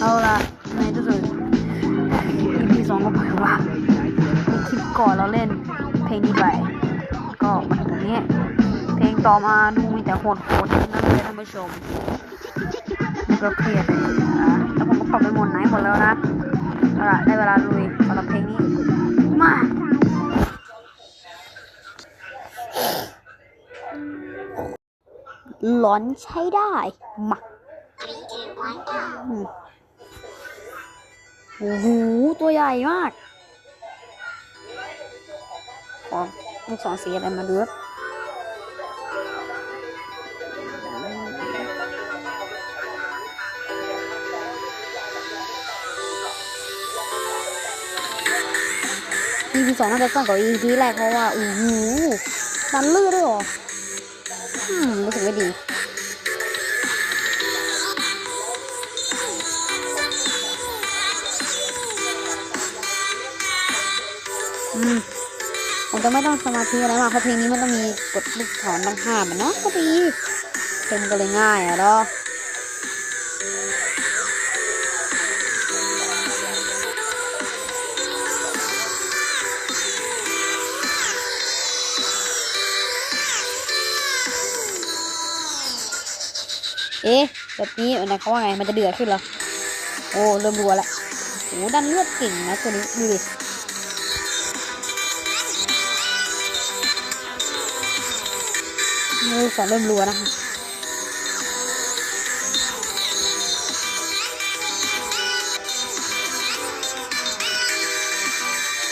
เอาละในที่สุด EP สองก็ปล่อยว่าในคลิปก่อนเราเล่นเพลงนี้ไป ก็มาถึงตรงนี้ เพลงต่อมาดูมีแต่โหดๆทั้งนั้นเลยท่านผู้ชมมันก็เครียดเลยนะแล้วผมก็ปรับไปหมดไหนหมดแล้วนะเอาละได้เวลาลุยสำหรับเพลงนี้ มาหลอนใช้ได้มาอืม โอ้โหตัวใหญ่มากขอลูกศรสีอะไรมาดูครับอีพีสองน่าจะสั้นกว่าอีพีแรกเพราะว่าโอ้โหมันลื่นด้วยหรอ อืมรู้สึกไม่ดี ผมจะไม่ต้องสมาธิอะไรมากเพราะเพลงนี้มันต้องมีกดลูกศรต้องห้ามอะเนาะก็ดีเพลงก็เลยง่ายอะเนาะเอ๊ะแบบนี้อันนั้นเขาว่าไงมันจะเดือดขึ้นเหรอโอ้เริ่มรัวแล้วโอ้ดันเลือดเก่งนะตัวนี้ดูดิ มือสองเริ่มรัวนะคะ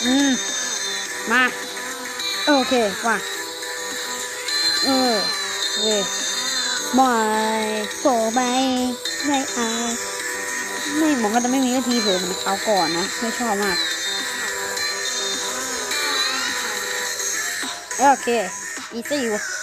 อืม มา โอเคว่าเออเว้ยไม่โผล่ไม่ไม่อายไม่หมองก็จะไม่มีวิธีเผลอเหมือนเขาก่อนนะ ไม่ชอบมาก โอเค อีซี่อยู่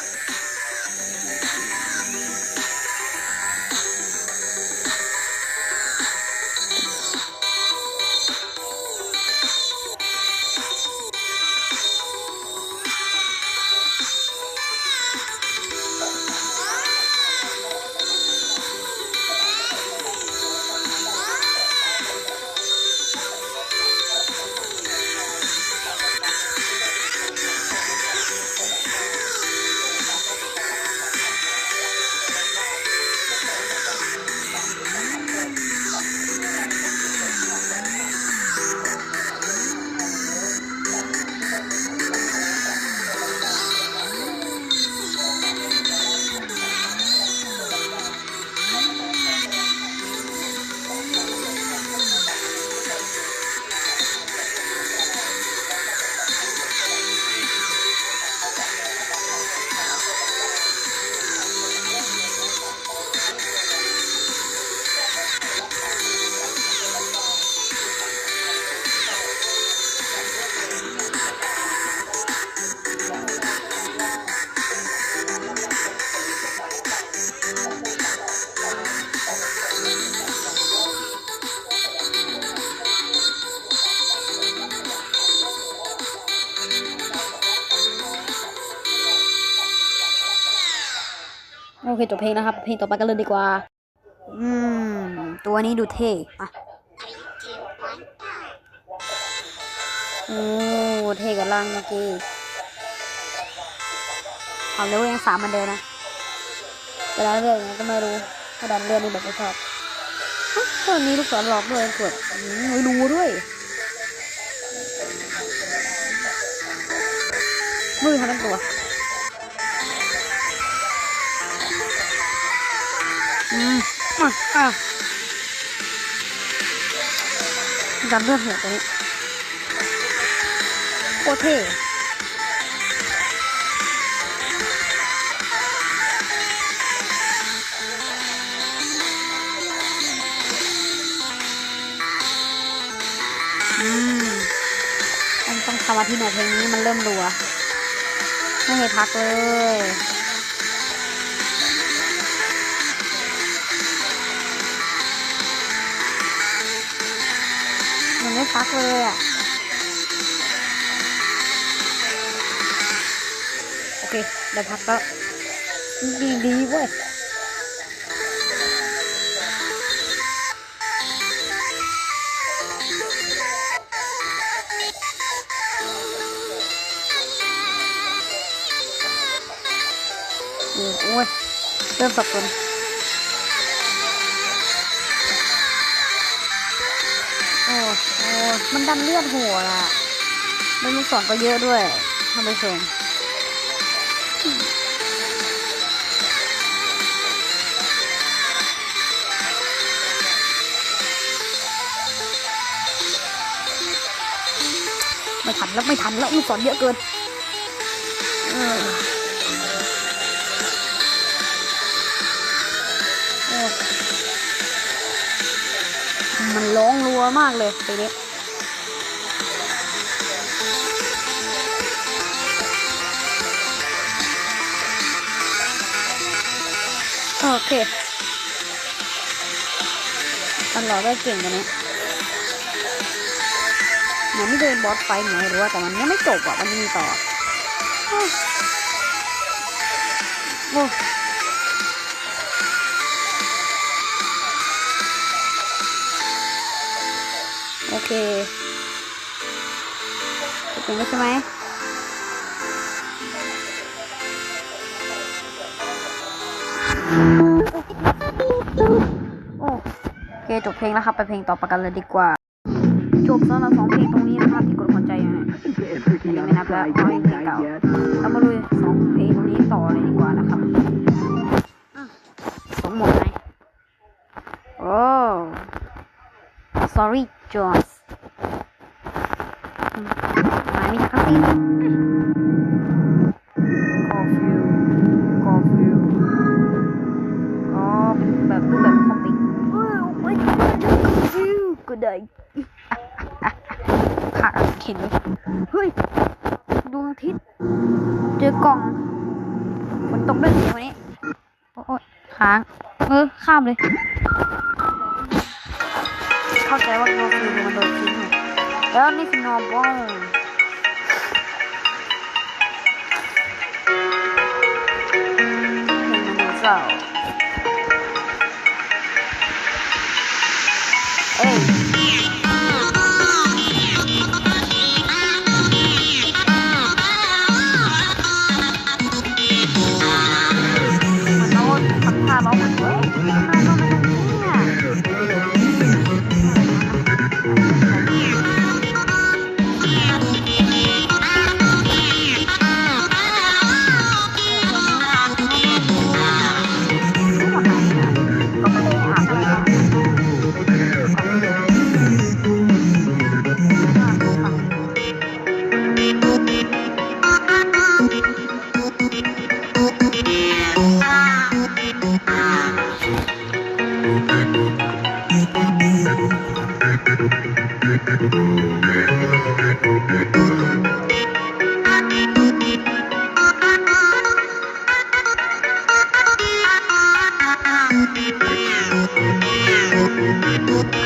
เคจบเพลงนะครับ เพลงต่อไปกันเลยดีกว่า อืม ตัวนี้ดูเท่อะโอ้เท่กับล่างเมื่อกี้ความเร็วยังสามเหมันเดิมนะแต่ละเรื่องยังไงก็ไม่รู้ถ้าดันเรื่องนี้แบบไม่ชอบฮะตอนนี้ลูกศรหลอกด้วยกดอืมไม่รู้ด้วยมือทำเป็นตัว มอะอะดันเลือดหัวตัวนี้โคตรเท่ต้องต้องสมาธิหน่อยเพลงนี้มันเริ่มรัว ไม่ให้พักเลย ไม่พักเลยอะ โอเคเดี๋ยวพักก็ดีดีเว้ยโอ้ยเริ่มสับสนโอ้ มันดันเลือดหัวอะ มันมีสอนก็เยอะด้วยท่านผู้ชมไม่ทันแล้วไม่ทันแล้วมันสอนเยอะเกินมันร้องรัวมากเลยทีนี้ โอเคตลอดก็เก่งกันนี้เหมือนไม่เดินบอสไฟท์เหมือนหรือว่าแต่มันยังไม่จบอะมันยังมีต่อโอ้โอเคจะเป็นแล้วใช่ไหม โอเคจบเพลงแล้วครับ ไปเพลงต่อไปกันเลยดีกว่า จบสำหรับสองเพลงตรงนี้นะครับที่กดหัวใจอยู่นะอันนี้ไม่นับแล้วเพราะเพลงเก่าเรามาดูสองเพลงตรงนี้ต่อเลยดีกว่านะครับสองหมดไหมโอ้ sorry Jones มหมายมีทักษิ ก็ได้ขาดเข็นเลยเฮ้ยดวงอาทิตย์เจอกล่องฝนตกด้วยสิวันนี้โอ้ยค้างเออข้ามเลย เข้าใจว่าโนฟิวมันโดนทิ้งแล้วนี่คือนอร์บอลเพลงมันดูเศร้าเอ้ ท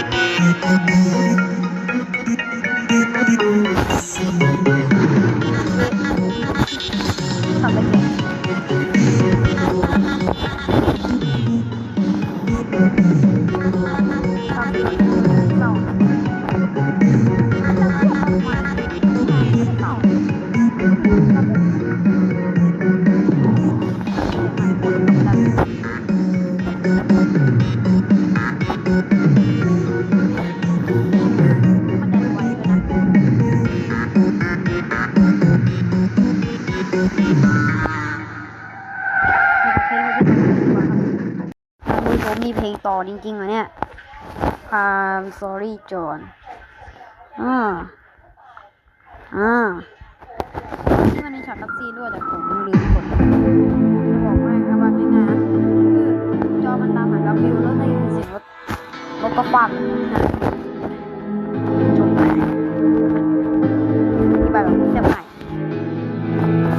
มีเพลงต่อจริงๆเหรอเนี่ย I'm sorry John อ่า อ่าที่มันมีช็อตลักซีนด้วยแต่ผมลืมกดจะบอกให้ครับว่าง่ายนะคือจอมันตามหากาฟิวแล้วได้ยินเสียงรถรถก็คว่นะจบไปที่แบบเสียบใหม่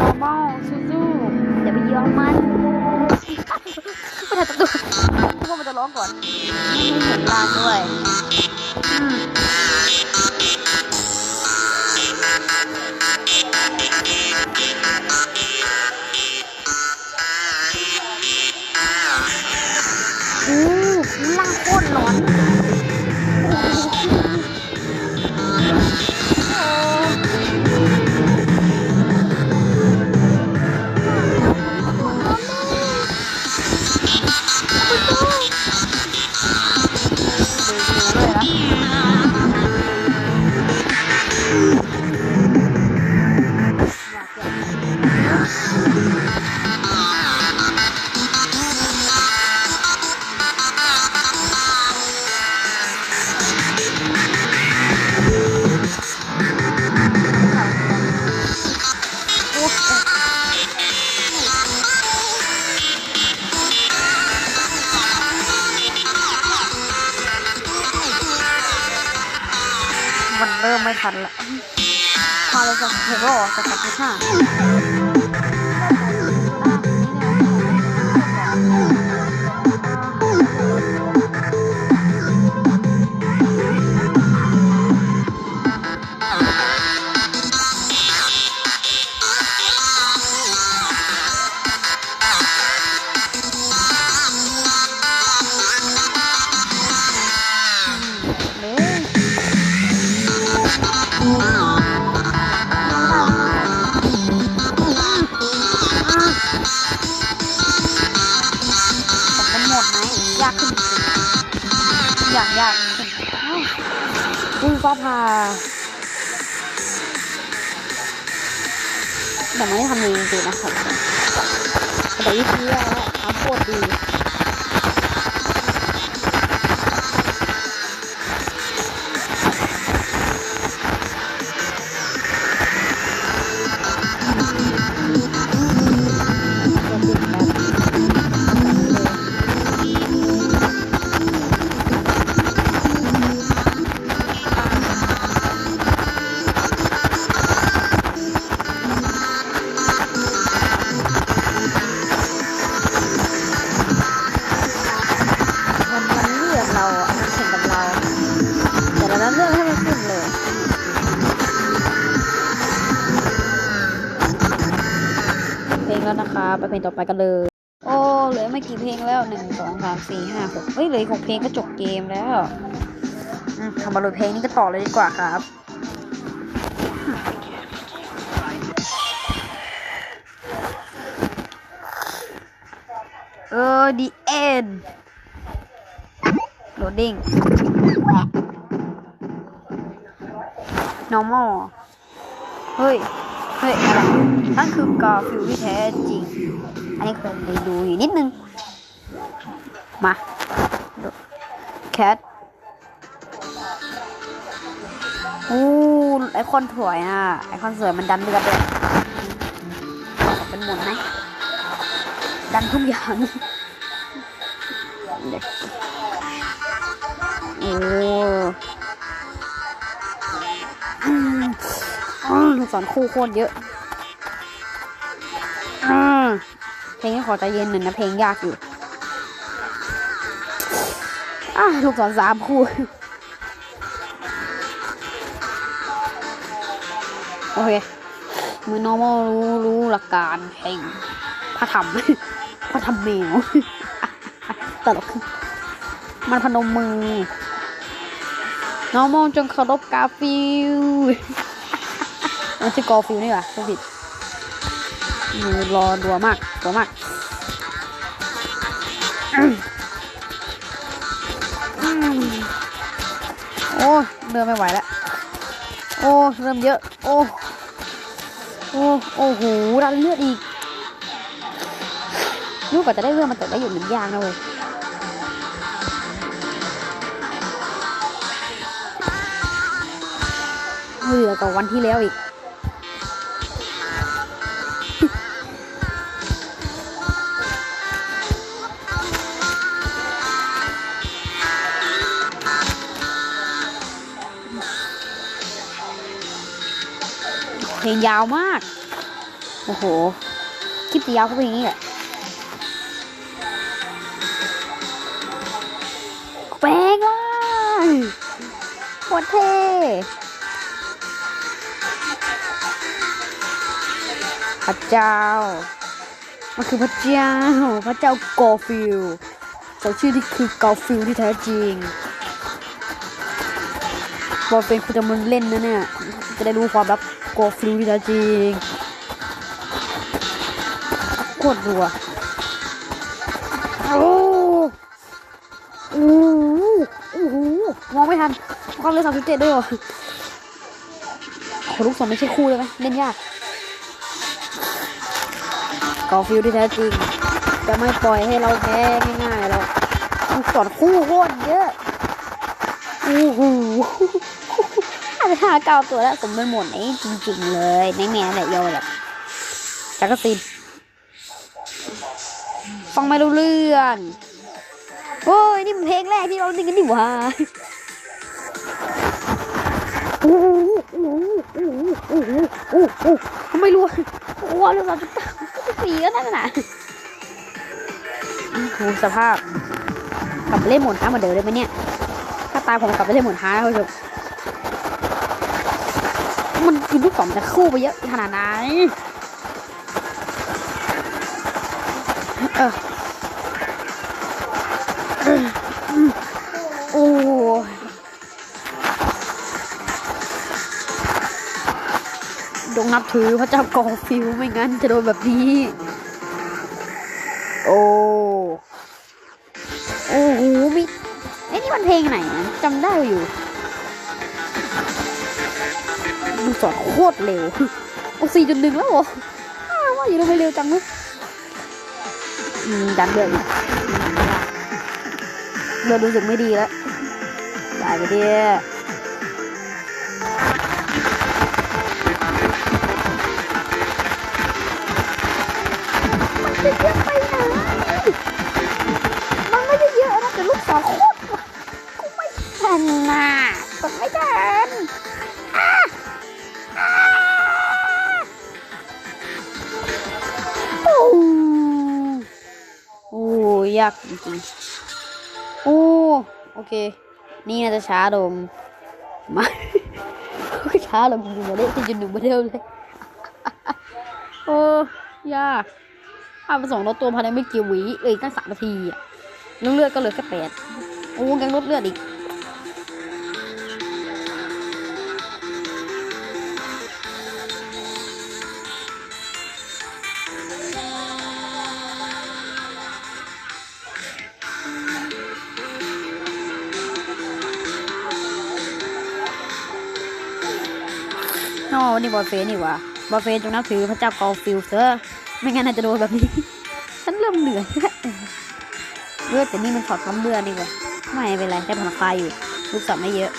normal สู้ๆอย่าไปยอมมัน ร้องก่อนไม่มีเสียงกลางด้วย ทันละพาเราจะเห็นว่าออกจากกับที่ห้า อุ้ยฟ้าแต่ไม่ได้ทำเองดูนะคะแต่วิธีแล้วทำโคตรดี ต่อไปกันเลย โอ้เหลือไม่กี่เพลงแล้วหนึ่งสองสามสี่ห้าหกเฮ้ยเหลืออีกหกเพลงก็จบเกมแล้วอืมทำมาเลยเพลงนี้ก็ต่อเลยดีกว่าครับเออ the end loading normal เฮ้ย เฮ้ยอะไร นั่นคือกาฟิลที่แท้จริง อันนี้เคยไปดูอยู่นิดนึง มาแคทอู้ไอคอนสวยอะ ไอคอนสวยมันดันเลือดด้วยเป็นหมุนไหมดันทุกอย่างโอ้สอนคู่โคตรเยอะ เพลงนี้ขอใจเย็นหน่อยนะเพลงยากอยู่อะลูกศรสามคู่โอเค มือ normal รู้รู้หลักการแห่งพระธรรมพระธรรมแมวตลกมันพนมมือ normal จงเคารพกาฟิลมันชื่อกอฟิลนี่หว่าผิด มือรอดัวมากดัวมากโอ้เดินไม่ไหวแล้ว โอ้เริ่มเยอะ โอ้โอ้โอ้โหรันเลือดอีกลูกกว่าจะได้เรื่องมันตกได้อยู่หนึ่งอย่างนะเว้ยเหลือกว่าวันที่แล้วอีก เพลงยาวมาก โอ้โห คลิปยาวเพราะเพลงนี้แหละแปลงว่าโคตรเท่พระเจ้า มันคือพระเจ้า พระเจ้ากอฟิลเขาชื่อที่คือกอฟิลที่แท้จริงบอลเป็นคุณจะมันเล่นนะเนี่ย จะได้รู้ความลับ กฟิลที่แท้จริงโคตรรัวโอ้โอ้โอ้โหมองไม่ทันความเร็วสามสิบเจ็ดด้วยเหรอขอลูกศรไม่ใช่คู่เลยไหมเล่นยากกอฟิลที่แท้จริง จะไม่ปล่อยให้เราแพ้ง่ายๆหรอกต้องสอนคู่โคตรเยอะ โอ้โห อาจจะหาเก้าตัวแล้วสมเป็นหมดไอ้จริง ๆ เลยในแม่แหละโยแหละจักรซินฟังไม่รู้เรื่องโอ้ยนี่มันเพลงแรกที่เราได้ยินกันนี่หว่าทำไมรู้โอ้โหเราจะตามก็ปีก็นั่นน่ะโอ้โหสภาพ กลับไปเล่นหมุนท้าเหมือนเดิมเลยไหมเนี่ย ถ้าตายผมกลับไปเล่นหมุนท้าแล้วคุณ ผู้ชมมันกินลูกศรจะคู่ไปเยอะขนาดไหน เอออออืมโอ้ดงนับถือพระเจ้ากองฟิวไม่งั้นจะโดนแบบนี้ โอ้ โอ้โหมีไอ้นี่มันเพลงไหนนะจำได้อยู่ ดูสอดโคตรเร็วโอ้สี่จุดหนึ่งแล้วเหรอว่าอยู่ทำไมเร็วจังเลยดันเดือดเดือดรู้สึกไม่ดีแล้วตายไปดิมันจะเยอะไปไหนมันไม่ได้เยอะนะแต่ลูกศรโคตรกูไม่ทันน่ะกดไม่ทัน ริงๆโอ้โอเค นี่น่าจะช้าลงมาช้าลงดูมาได้ที่จุดหนึ่งมาเดิมเลยโอ้ยากพาไปสองรถตัวภายในไม่กี่วิเอ้ยตั้งสามนาทีอะน่อดเลือดก็เหลือแค่แปดโอ้ยังลดเลือดอีก นอนี่บอเฟสนี่วะบอเฟสจงนับถือพระเจ้ากอลฟิลเถอะไม่งั้นอาจจะโดนแบบนี้ ฉันเริ่มเหนื่อยเลือดแต่นี่มันถอดคำเลือดนี่ว่าไม่เป็นไรได้ผ่อนคลายอยู่ลูกศรไม่เยอะ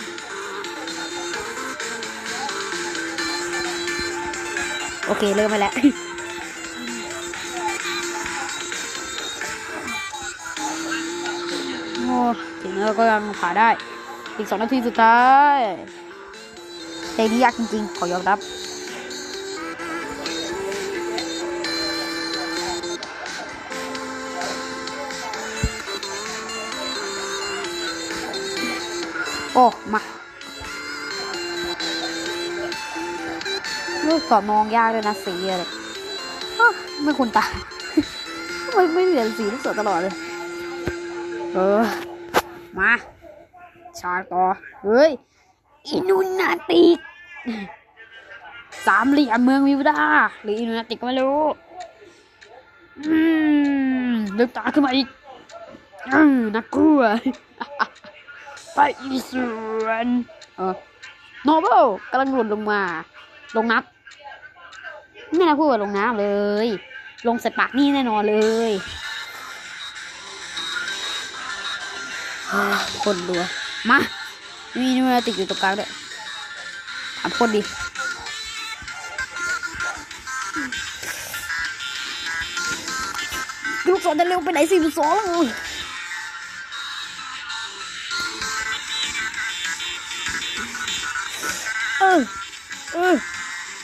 โอเคเริ่มไปแล้วโอ้ถึงแล้วก็ยังผ่าได้ อีกสองนาทีสุดท้าย เพลงนี้ยากจริงๆ ขอยอมรับ โอ้ มาลูกสอนมองยากเลยนะสีอะไรอ้าวไม่คุณตาไม่ไม่เปลี่ยนสีลูกศรตลอดเลย เออ มา ชาร์จต่อ เฮ้ย อินูนาติกสามเหลี่ยมเมืองวิวดาหรืออินูนาติกก็ไม่รู้ อืมลืมตาขึ้นมาอีกอืมน่ากลัวไปอีสวนเออโนเบลกำลังหล่นลงมา ลงนับไม่น่าพูดว่าลงน้ำเลย ลงใส่ปากนี่แน่นอนเลยคนดัวมา มีนูนาติกอยู่ตรงกลางด้วยถามคนดิลูกศรจะเร็วไปไหนสี่สองแล้วเออเออ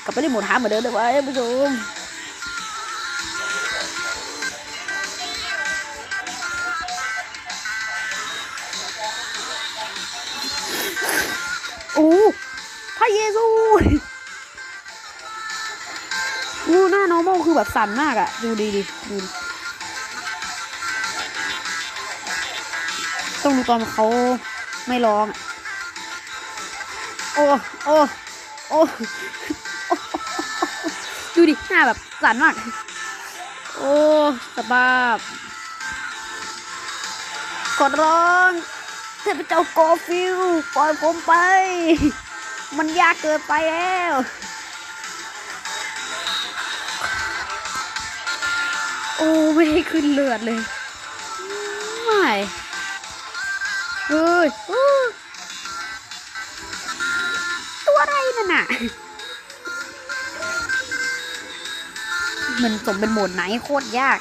กลับไปได้หมดหาเหมือนเดิมเลยว่ะท่าผู้ชม อ้พระเยซูงูหน้า normal คือแบบสั่นมากอะดูดีดิดูต้องดูตอนเขาไม่ร้องโอ้โอ้โอ้ดูดิหน้าแบบสั่นมาก โอ้สภาพกดร้อง ทพเจ้ากอฟิลปล่อยผมไป มันยากเกินไปแล้วโอ้ไม่ให้ขึ้นเลือดเลย ไม่เฮ้ยอู้ตัวอะไรนั่นน่ะ มันสมเป็นโหมดไหนโคตรยาก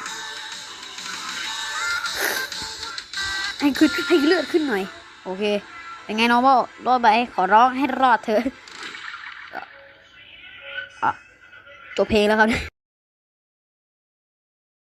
ให้ขึ้นให้เลือดขึ้นหน่อย โอเคเป็นไงน้องบอกรอดไปขอร้องให้รอดเถอะจบเพลงแล้วครับ